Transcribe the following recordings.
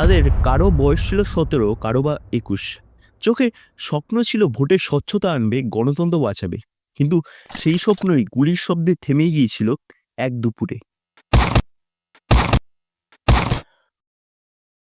তাদের কারও বয়স ছিল সতেরো, কারও বা একুশ। চোখে স্বপ্ন ছিল ভোটের স্বচ্ছতা আনবে, গণতন্ত্র বাঁচাবে। কিন্তু সেই স্বপ্নই গুলির শব্দে থেমে গিয়েছিল এক দুপুরে।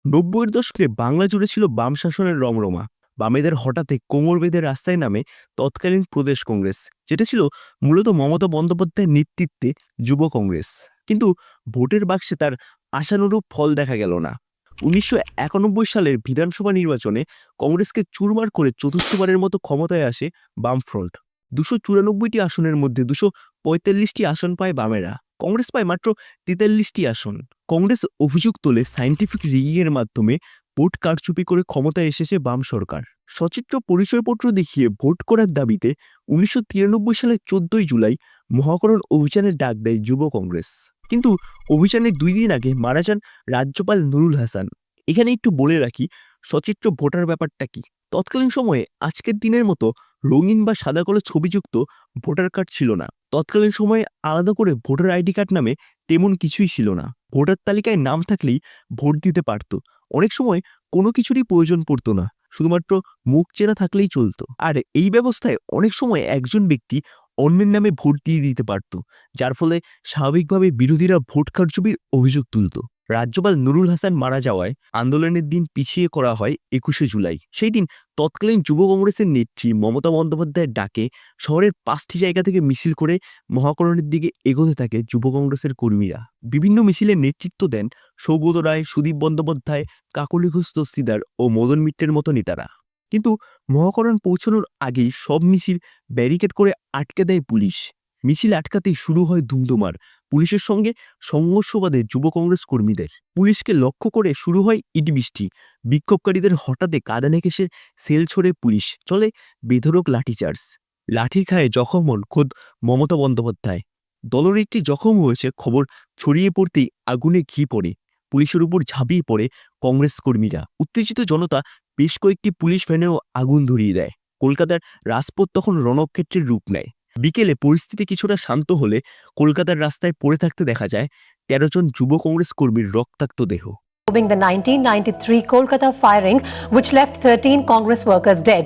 নব্বইয়ের দশকে বাংলা জুড়ে ছিল বাম শাসনের রমরমা। বামেদের হঠাৎই কোমর বেঁধে রাস্তায় নামে তৎকালীন প্রদেশ কংগ্রেস, যেটা ছিল মূলত মমতা বন্দ্যোপাধ্যায়ের নেতৃত্বে যুব কংগ্রেস। কিন্তু ভোটের বাক্সে তার আশানুরূপ ফল দেখা গেল না। উনিশশো একানব্বই সালের বিধানসভা নির্বাচনে কংগ্রেসকে চুরমার করে চতুর্থবারের মতো ক্ষমতায় আসে বামফ্রন্ট। দুশো চুরানব্বইটি আসনের মধ্যে দুশো পঁয়তাল্লিশটি আসন পায় বামেরা। কংগ্রেস পায় মাত্র তেতাল্লিশটি আসন। কংগ্রেস অভিযোগ তোলে সায়েন্টিফিক রিগিংয়ের মাধ্যমে ভোট কারচুপি করে ক্ষমতায় এসেছে বাম সরকার। সচিত্র পরিচয়পত্র দেখিয়ে ভোট করার দাবিতে উনিশশো তিরানব্বই সালের চোদ্দই জুলাই মহাকরণ অভিযানের ডাক দেয় যুব কংগ্রেস। কিন্তু অভিযানের দুই দিন আগে মারা যান রাজ্যপাল নুরুল হাসান। এখানে একটু বলে রাখি, সচিত্র ভোটার ব্যাপারটা কি? তৎকালীন সময়ে আজকের দিনের মতো রঙিন বা সাদা কালো ছবিযুক্ত ভোটার কার্ড ছিল না। তৎকালীন সময়ে আলাদা করে ভোটার আইডি কার্ড নামে তেমন কিছুই ছিল না। ভোটার তালিকায় নাম থাকলেই ভোট দিতে পারত। অনেক সময় কোনো কিছুরই প্রয়োজন পড়তো না, শুধুমাত্র মুখ চেনা থাকলেই চলতো। আর এই ব্যবস্থায় অনেক সময় একজন ব্যক্তি অন্যের নামে ভোট দিয়ে দিতে পারত, যার ফলে স্বাভাবিকভাবে বিরোধীরা ভোট কারচুপির অভিযোগ তুলত। রাজ্যপাল নুরুল হাসান মারা যাওয়ায় আন্দোলনের দিন পিছিয়ে করা হয় একুশে জুলাই। সেই দিন তৎকালীন যুব কংগ্রেসের নেত্রী মমতা বন্দ্যোপাধ্যায়ের ডাকে শহরের পাঁচটি জায়গা থেকে মিছিল করে মহাকরণের দিকে এগোতে থাকে যুব কংগ্রেসের কর্মীরা। বিভিন্ন মিছিলের নেতৃত্ব দেন সৌগত রায়, সুদীপ বন্দ্যোপাধ্যায়, কাকলি ঘোষ দস্তিদার ও মদন মিত্রের মতো নেতারা। কিন্তু মহাকরণ পৌঁছানোর আগেই সব মিছিল ব্যারিকেড করে আটকে দেয় পুলিশ। মিছিল আটকাতেই শুরু হয় ধুমধুমার। পুলিশের সঙ্গে সংঘর্ষবাদে যুব কংগ্রেস কর্মীদের। পুলিশকে লক্ষ্য করে শুরু হয় ইটবৃষ্টি বিক্ষোভকারীদের হঠাৎই কাদানে কেসে সেল ছড়ে পুলিশ চলে বেধরক লাঠিচার্জ। লাঠির খায়ে জখম হন খোদ মমতা বন্দ্যোপাধ্যায়। দলের একটি জখম হয়েছে খবর ছড়িয়ে পড়তেই আগুনে ঘি পড়ে। পুলিশের উপর ঝাঁপিয়ে পড়ে কংগ্রেস কর্মীরা। উত্তেজিত জনতা বেশ কয়েকটি পুলিশ ভ্যানেও আগুন ধরিয়ে দেয়। কলকাতার রাজপথ তখন রণক্ষেত্রের রূপ নেয়। বিকেলে পরিস্থিতি কিছুটা শান্ত হলে কলকাতার রাস্তায় পড়ে থাকতে দেখা যায় তেরো জন যুব কংগ্রেস কর্মীর রক্তাক্ত দেহ। Probing the 1993 Kolkata firing, which left 13 Congress workers dead.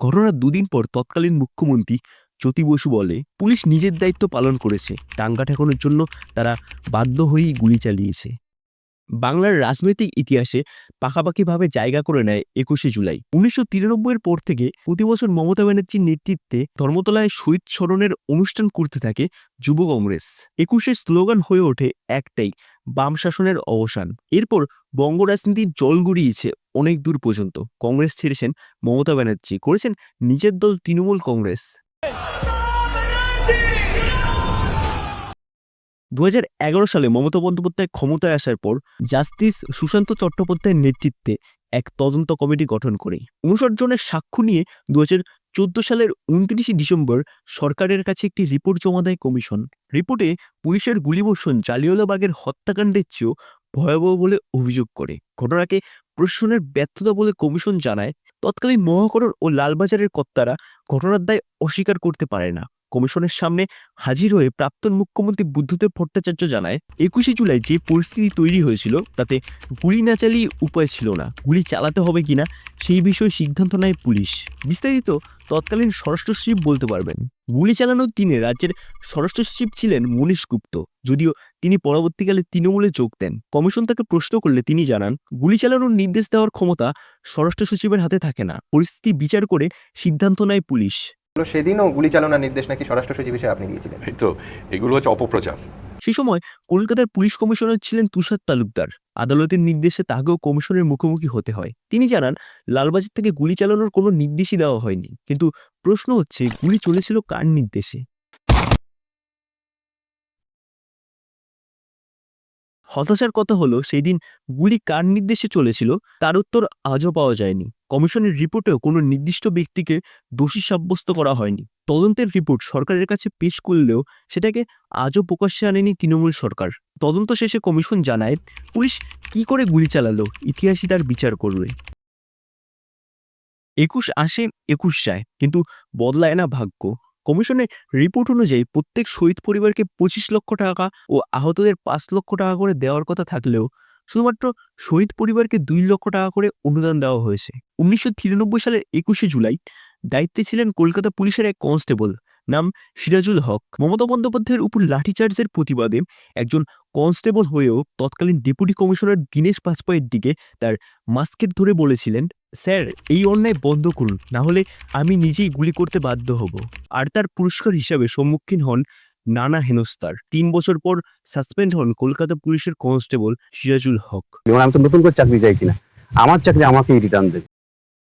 ঘটনার দুদিন পর তৎকালীন মুখ্যমন্ত্রী জ্যোতি বসু বলে পুলিশ নিজের দায়িত্ব পালন করেছে। দাঙ্গা ঠেকানোর জন্য তারা বাধ্য হয়েই গুলি চালিয়েছে। বাংলার রাজনৈতিক ইতিহাসে পাকাপাকিভাবে জায়গা করে নেয় একুশে জুলাই। উনিশশো তিরানব্বইয়ের পর থেকে প্রতি বছর মমতা ব্যানার্জির নেতৃত্বে ধর্মতলায় শহীদ স্মরণের অনুষ্ঠান করতে থাকে যুব কংগ্রেস। একুশের স্লোগান হয়ে ওঠে একটাই, বাম শাসনের অবসান। এরপর বঙ্গ রাজনীতির জল গড়িয়েছে অনেক দূর পর্যন্ত। কংগ্রেস ছেড়েছেন মমতা ব্যানার্জি, করেছেন নিজের দল তৃণমূল কংগ্রেস। দু হাজার এগারো সালে মমতা বন্দ্যোপাধ্যায় ক্ষমতায় আসার পর জাস্টিস সুশান্ত চট্টোপাধ্যায়ের নেতৃত্বে এক তদন্ত কমিটি গঠন করে। উনষাট জনের সাক্ষ্য নিয়ে দু চোদ্দ সালের উনত্রিশে ডিসেম্বর সরকারের কাছে একটি রিপোর্ট জমা দেয় কমিশন। রিপোর্টে পুলিশের গুলিবর্ষণ জালিওয়ালাবাগের হত্যাকাণ্ডের চেয়েও ভয়াবহ বলে অভিযোগ করে। ঘটনাকে প্রশাসনের ব্যর্থতা বলে কমিশন জানায়। তৎকালীন মহাকরণ ও লালবাজারের কর্তারা ঘটনার দায় অস্বীকার করতে পারে না। কমিশনের সামনে হাজির হয়ে প্রাক্তন মুখ্যমন্ত্রী বুদ্ধদেব ভট্টাচার্য জানায়, একুশে জুলাই যে পরিস্থিতি তৈরি হয়েছিল, তাতে গুলি না চালিয়ে উপায় ছিল না। গুলি চালাতে হবে কিনা সেই বিষয়ে সিদ্ধান্ত নেয় পুলিশ। বিস্তারিত তৎকালীন স্বরাষ্ট্র সচিব বলতে পারবেন। গুলি চালানোর দিনে রাজ্যের স্বরাষ্ট্র সচিব ছিলেন মনীশ গুপ্ত, যদিও তিনি পরবর্তীকালে তৃণমূলে যোগ দেন। কমিশন তাকে প্রশ্ন করলে তিনি জানান, গুলি চালানোর নির্দেশ দেওয়ার ক্ষমতা স্বরাষ্ট্র সচিবের হাতে থাকে না। পরিস্থিতি বিচার করে সিদ্ধান্ত নেয় পুলিশ। সেদিনও গুলি চালনার নির্দেশ নাকি স্বরাষ্ট্র সচিব হিসেবে আপনি দিয়েছিলেন? এই তো এগুলো হচ্ছে অপপ্রচার। সেই সময় কলকাতার পুলিশ কমিশনার ছিলেন তুষার তালুকদার। আদালতের নির্দেশে তাকেও কমিশনের মুখোমুখি হতে হয়। তিনি জানান লালবাজার থেকে গুলি চালানোর কোনো নির্দেশই দেওয়া হয়নি। কিন্তু প্রশ্ন হচ্ছে গুলি চলেছিল কার নির্দেশে? হতাশার কথা হলো সেই দিন গুলি কার নির্দেশে চলেছিল তার উত্তর আজও পাওয়া যায়নি। কমিশনের রিপোর্টেও কোনো নির্দিষ্ট ব্যক্তিকে দোষী সাব্যস্ত করা হয়নি। তদন্তের রিপোর্ট সরকারের কাছে পেশ করলেও সেটাকে আজও প্রকাশ্যে আনেনি তৃণমূল সরকার। তদন্ত শেষে কমিশন জানায়, পুলিশ কি করে গুলি চালালো? ইতিহাসই তার বিচার করবে। একুশ আসে একুশ যায়, কিন্তু বদলায় না ভাগ্য। কমিশনের রিপোর্ট অনুযায়ী প্রত্যেক শহীদ পরিবারকে পঁচিশ লক্ষ টাকা ও আহতদের পাঁচ লক্ষ টাকা করে দেওয়ার কথা থাকলেও শুধুমাত্র শহীদ পরিবারকে দুই লক্ষ টাকা করে অনুদান দেওয়া হয়েছে। উনিশশো তিরানব্বই সালের একুশে জুলাই দায়িত্বে ছিলেন কলকাতা পুলিশের এক কনস্টেবল নাম সিরাজুল হক। মমতা বন্দ্যোপাধ্যায়ের উপর লাঠিচার্জের প্রতিবাদে একজন কনস্টেবল হয়েও তৎকালীন ডেপুটি কমিশনার দীনেশ বাজপেয়ীর দিকে তার মাস্কেট ধরে বলেছিলেন স্যার এই অন্যায় বন্ধ করুন না হলে আমি নিজেই গুলি করতে বাধ্য হব। আর তার পুরস্কার হিসাবে সম্মুখীন হন নানা হেনস্তার তিন বছর পর সাসপেন্ড হন কলকাতা পুলিশের কনস্টেবল সিরাজুল হক। আমি তো নতুন করে চাকরি চাইছি না। আমার চাকরি আমাকে রিটার্ন দেবে।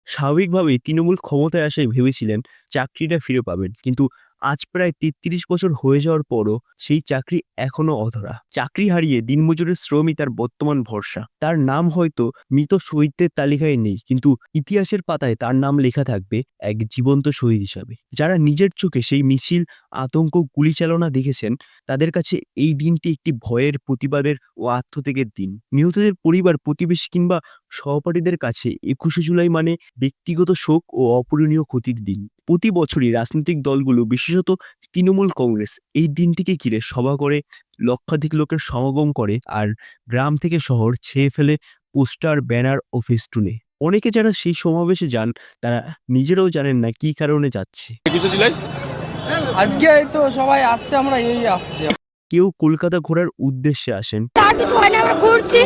স্বাভাবিকভাবেই তৃণমূল ক্ষমতায় আসায় ভেবেছিলেন চাকরিটা ফিরে পাবেন কিন্তু আজ প্রায় তেত্রিশ বছর হয়ে যাওয়ার পরও সেই চাকরি এখনও অধরা। চাকরি হারিয়ে দিনমজুরের শ্রমই তার বর্তমান ভরসা। তার নাম হয়তো মৃত শহীদদের তালিকায় নেই, কিন্তু ইতিহাসের পাতায় তার নাম লেখা থাকবে এক জীবন্ত শহীদ হিসাবে। যারা নিজের চোখে সেই মিছিল, আতঙ্ক গুলিচালনা দেখেছেন, তাদের কাছে এই দিনটি একটি ভয়ের, প্রতিবাদের ও আত্মত্যাগের দিন। নিহতদের পরিবার, প্রতিবেশী কিংবা সহপাঠীদের কাছে একুশে জুলাই মানে ব্যক্তিগত শোক ও অপূরণীয় ক্ষতির দিন। প্রতি বছরই রাজনৈতিক দলগুলো বিশেষত তৃণমূল কংগ্রেস এই দিনটিকে ঘিরে সভা করে লক্ষাধিক লোকের সমাগম করে আর গ্রাম থেকে শহর ছেয়ে ফেলে পোস্টার ব্যানার ও ফেস্টুনে অনেকে যারা সেই সমাবেশে যান তারা নিজেরাও জানেন না কি কারণে যাচ্ছে। আজকে তো সবাই আসছে আমরা এই আসছি। কেউ কলকাতা ঘোরার উদ্দেশ্যে আসেন। কিছু হয় না আমরা ঘুরছি।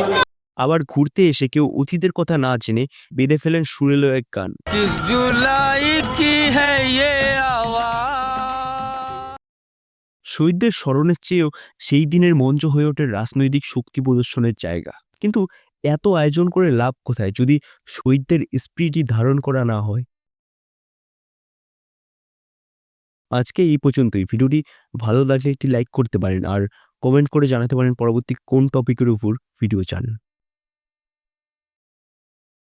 আবার ঘুরতে এসে কেউ অতিথির কথা না জেনে বেঁধে ফেলেন সুরেলো এক গান। শহীদদের স্মরণের চেয়েও সেই দিনের মঞ্চ হয়ে ওঠে রাজনৈতিক শক্তি প্রদর্শনের জায়গা। কিন্তু এত আয়োজন করে লাভ কোথায় যদি শহীদদের স্পিরিটই ধারণ করা না হয়? আজকে এই পর্যন্তই। ভিডিওটি ভালো লাগলে একটি লাইক করতে পারেন আর কমেন্ট করে জানাতে পারেন পরবর্তী কোন টপিকের উপর ভিডিও চান।